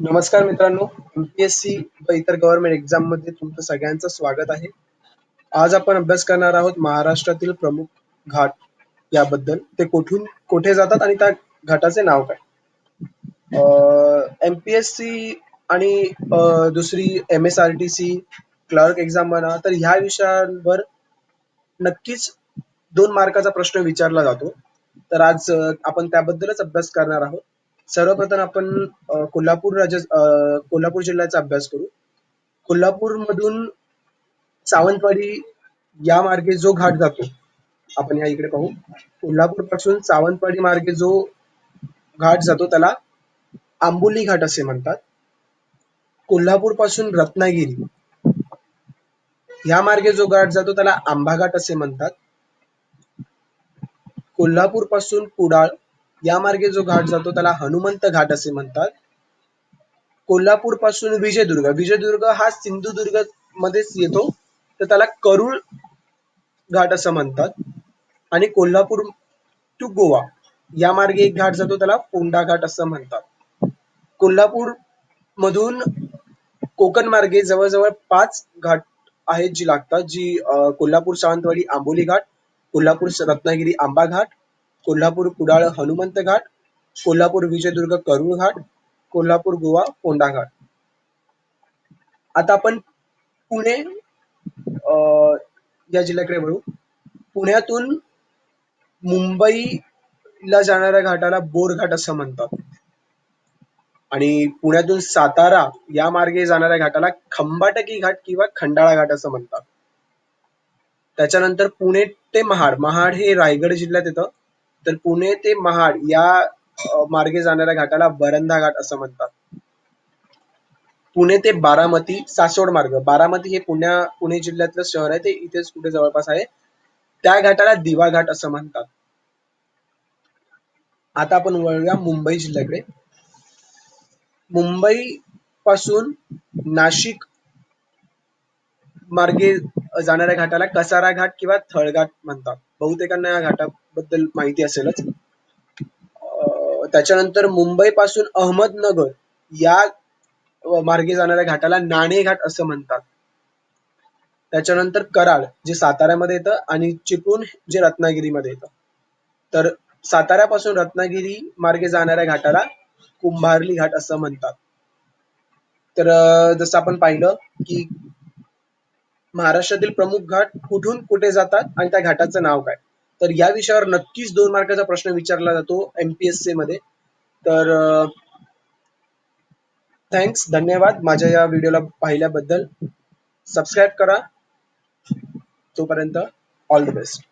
नमस्कार मित्रांनो एमपीएससी व इतर गव्हर्नमेंट एक्झाममध्ये तुमचं सगळ्यांचं स्वागत आहे. आज आपण अभ्यास करणार आहोत महाराष्ट्रातील प्रमुख घाट याबद्दल. ते कुठून कुठे जातात आणि त्या घाटाचे नाव काय? एमपीएससी आणि दुसरी M S R T C clerk exam म्हणा तर ह्या विषयांवर नक्कीच दोन मार्काचा प्रश्न विचारला जातो. तर आज आपण त्याबद्दलच अभ्यास करणार आहोत. सर्वप्रथम आपण कोल्हापूर राज्य कोल्हापूर जिल्ह्याचा अभ्यास करू. कोल्हापूर मधून सावंतवाडी या मार्गे जो घाट जातो आपण या इकडे पाहू. कोल्हापूरपासून सावंतवाडी मार्गे जो घाट जातो त्याला आंबोली घाट असे म्हणतात. कोल्हापूरपासून रत्नागिरी या मार्गे जो घाट जातो त्याला आंबा घाट असे म्हणतात. कोल्हापूरपासून कुडाळ या मार्गे जो घाट जातो त्याला हनुमंत घाट असे म्हणतात. कोल्हापूरपासून विजयदुर्ग. विजयदुर्ग हा सिंधुदुर्ग मध्येच येतो. तर त्याला करुळ घाट असं म्हणतात. आणि कोल्हापूर टू गोवा या मार्गे एक घाट जातो. त्याला पोंडा घाट असं म्हणतात. कोल्हापूर मधून कोकण मार्गे जवळजवळ पाच घाट आहेत जी लागतात. जी अं, कोल्हापूर सावंतवाडी आंबोली घाट कोल्हापूर रत्नागिरी आंबा घाट कोल्हापूर कुडाळ हनुमंत घाट कोल्हापूर विजयदुर्ग करूळ घाट कोल्हापूर गोवा पोंडा घाट. आता आपण पुणे अं, या जिल्ह्याकडे वळू. पुण्यातून मुंबईला जाणाऱ्या घाटाला बोरघाट असं म्हणतात. आणि पुण्यातून सातारा या मार्गे जाणाऱ्या घाटाला खंबाटकी घाट किंवा खंडाळा घाट असं म्हणतात. त्याच्यानंतर पुणे ते महाड महाड हे रायगड जिल्ह्यात येतं. तर पुणे ते महाड या मार्गे जाणाऱ्या घाटाला बरंधा घाट असं म्हणतात. पुणे ते बारामती सासवड मार्ग. बारामती हे पुण्या पुणे जिल्ह्यातलं शहर आहे. ते इथेच कुठे जवळपास आहे. त्या घाटाला दिवा घाट असं म्हणतात. आता आपण वळूया मुंबई जिल्ह्याकडे. मुंबई पासून नाशिक मार्गे जाणाऱ्या घाटाला कसारा घाट किंवा थळघाट म्हणतात. बहुतेकांना या घाटाबद्दल माहिती असेलच. अं, त्याच्यानंतर मुंबई पासून अहमदनगर या मार्गे जाणाऱ्या घाटाला नाणे घाट असं म्हणतात. त्याच्यानंतर कराड जे साताऱ्यामध्ये येतं आणि चिपळूण जे रत्नागिरीमध्ये येतं. तर साताऱ्यापासून रत्नागिरी मार्गे जाणाऱ्या घाटाला कुंभारली घाट असं म्हणतात. तर जसं आपण पाहिलं की महाराष्ट्रातील प्रमुख घाट कुठून कुठे जातात आणि त्या घाटाचं नाव काय? तर या विषयावर नक्कीच दोन मार्काचा प्रश्न विचारला जातो एमपीएससी मध्ये. तर थँक्स धन्यवाद माझ्या या व्हिडिओला पाहिल्याबद्दल. सबस्क्राईब करा. तोपर्यंत ऑल द बेस्ट